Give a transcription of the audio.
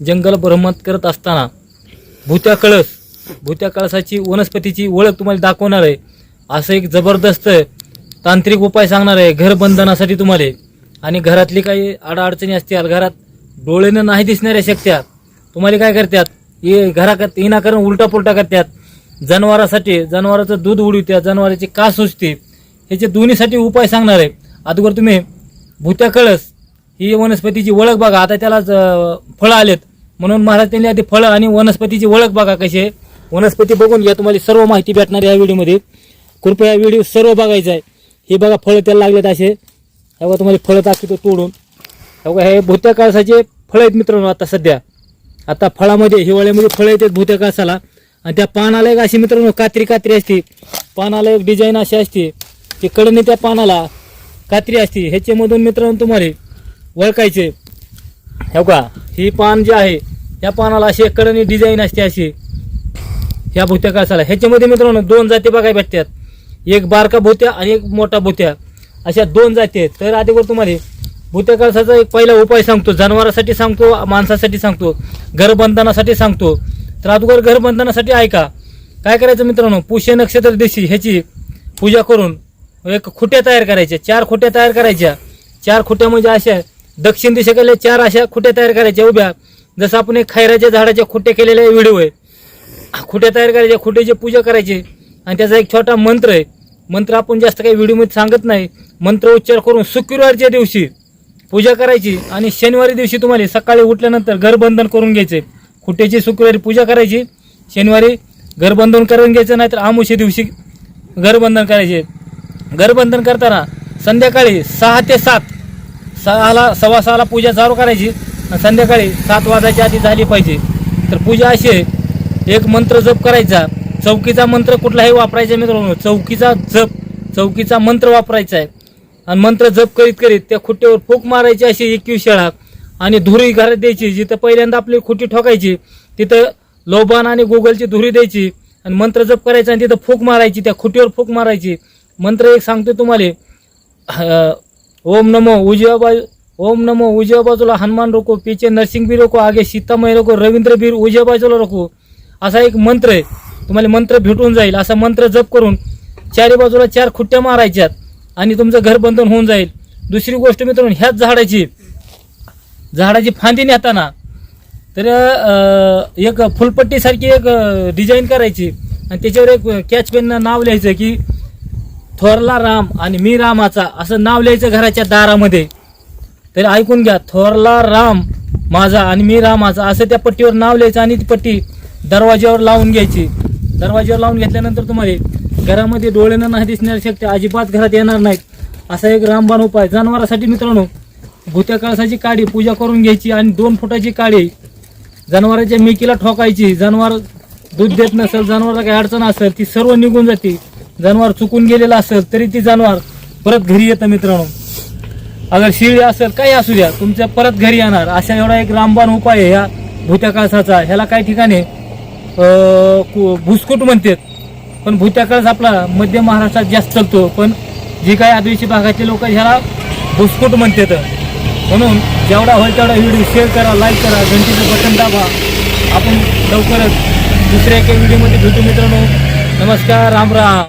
जंगल भ्रमंत करत असताना भूत्या कळस भूत्या कळसाची वनस्पतीची ओळख तुम्हाला दाखवणार आहे. असं एक जबरदस्त तांत्रिक उपाय सांगणार आहे घर बंधनासाठी तुम्हाला. आणि घरातली काही अडचणी असतील घरात डोळेनं नाही दिसणाऱ्या शक्त्या तुम्हाला काय करतात? हे घरात विनाकारण उलटा पुलटा करतात. जनावरासाठी जनावराचं दूध उडवित्या जनावराची का सुचते ह्याचे दोन्हीसाठी उपाय सांगणार आहे. अगोदर तुम्ही भूत्या कळस ही वनस्पतीची ओळख बघा. आता त्याला फळं आलेत. म्हणून महाराज त्यांनी आधी फळं आणि वनस्पतीची ओळख बघा कशी आहे. वनस्पती बघून घ्या तुम्हाला सर्व माहिती भेटणार या व्हिडिओमध्ये. कृपया व्हिडिओ सर्व बघायचा आहे. हे बघा फळं त्याला लागलेत असे. हे बघा तुम्हाला फळं दाखवतो तोडून. हे बघा हे भूत्या फळं आहेत मित्रांनो आता सध्या. आता फळामध्ये हिवाळ्यामध्ये फळं येतात भूत्या आणि त्या पानाला एक अशी मित्रांनो कात्री कात्री असते. पानाला एक डिझाईन अशी असते. ती कडने त्या पानाला कात्री असते. ह्याच्यामधून मित्रांनो तुम्हाला ओळखायचे. हो का ही पान जे आहे या पानाला अशी एक डिझाईन असते अशी. ह्या भूत्या काळसाला ह्याच्यामध्ये मित्रांनो दोन जाती बघायला भेटतात. एक बारका भोत्या आणि एक मोठा भोत्या. अशा दोन जाती आहेत. तर आधीवर तुम्हाला भूत्या काळसाचा एक पहिला उपाय सांगतो. जनावरासाठी सांगतो माणसासाठी सांगतो घरबंधनासाठी सांगतो. तर अगोदर घरबंधनासाठी ऐका. काय करायचं मित्रांनो? पुष्य नक्षत्र दिवशी ह्याची पूजा करून एक खुट्या तयार करायच्या. चार खुट्या तयार करायच्या. चार खुट्या म्हणजे अशा दक्षिण दिशेकडल्या चार अशा खुट्या तयार करायच्या उभ्या. जसं आपण एक खैराच्या झाडाच्या खुट्या केलेल्या व्हिडिओ आहे. खुट्या तयार करायच्या खुट्याची पूजा करायची. आणि त्याचा एक छोटा मंत्र आहे. मंत्र आपण जास्त काही व्हिडिओमध्ये सांगत नाही. मंत्र उच्चार करून शुक्रवारच्या दिवशी पूजा करायची आणि शनिवारी दिवशी तुम्हाला सकाळी उठल्यानंतर घरबंधन करून घ्यायचे. खुट्याची शुक्रवारी पूजा करायची. शनिवारी घरबंधन करून घ्यायचं नाहीतर आमुष्या दिवशी घरबंधन करायचे. घरबंधन करताना संध्याकाळी सहा ते सात सहाला सव्वा सहाला पूजा चालू करायची आणि संध्याकाळी सात वाजायच्या आधी झाली पाहिजे. तर पूजा अशी आहे एक मंत्र जप करायचा. चौकीचा मंत्र कुठलाही वापरायचा मित्रांनो चौकीचा जप चौकीचा मंत्र वापरायचा आहे. आणि मंत्र जप करीत करीत त्या खुट्टीवर फूक मारायची अशी एकवीस शेळा आणि धुरी घरात द्यायची. जिथं पहिल्यांदा आपली खुट्टी ठोकायची तिथं लोबान आणि गुगलची धुरी द्यायची आणि मंत्र जप करायचा आणि तिथं फूक मारायची त्या खुटीवर फूक मारायची. मंत्र एक सांगतो तुम्हाला ओम नमो उजव्या बाजू ओम नमो उजव्या बाजूला हनुमान रोको पीछे नरसिंह भी रोको आगे सीतामय रोको रवींद्र बीर उजव्या बाजूला रोको असा एक मंत्र आहे. तुम्हाला मंत्र भेटून जाईल. असा मंत्र जप करून चारी बाजूला चार खुट्ट्या मारायच्यात आणि तुमचं घर बंधन होऊन जाईल. दुसरी गोष्ट मित्रांनो ह्याच झाडाची झाडाची फांदी नेताना तर एक फुलपट्टीसारखी एक डिझाईन करायची. आणि त्याच्यावर एक कॅच पेननं नाव लिहायचं की थोरला राम आणि मी रामाचा असं नाव लिहायचं घराच्या दारामध्ये. तर ऐकून घ्या थोरला राम माझा आणि मी रामाचा असं त्या पट्टीवर नाव लिहायचं आणि ती पट्टी दरवाज्यावर लावून घ्यायची. दरवाज्यावर लावून घेतल्यानंतर तुम्हाला घरामध्ये डोळ्यानं नाही दिसणार शक्य अजिबात घरात येणार नाहीत. असा एक रामबाण उपाय. जनावरासाठी मित्रांनो भूत्या कळसाची काडी पूजा करून घ्यायची आणि दोन फुटाची काडी जनावरांच्या मिकीला ठोकायची. जनावर दूध देत नसेल जनावरला काही अडचण असेल ती सर्व निघून जाते. जनावर चुकून गेलेलं असेल तरी ती जनावर परत घरी येतं मित्रांनो. अगर शिळी असेल काही असू द्या तुमच्या परत घरी येणार. अशा एवढा एक रामबाण उपाय आहे ह्या भूत्याकाळसाचा ह्याला काही ठिकाणी कु- भुसकुट म्हणतात. पण भूत्या आपला मध्य महाराष्ट्रात जास्त चालतो. पण जी काही आदिवासी भागाचे लोक ह्याला भुसकुट म्हणतात. म्हणून जेवढा होईल तेवढा व्हिडिओ शेअर करा लाईक करा घंटीचं बटन दाबा. आपण लवकरच दुसऱ्या एका व्हिडिओमध्ये भेटू मित्रांनो. नमस्कार राम राम.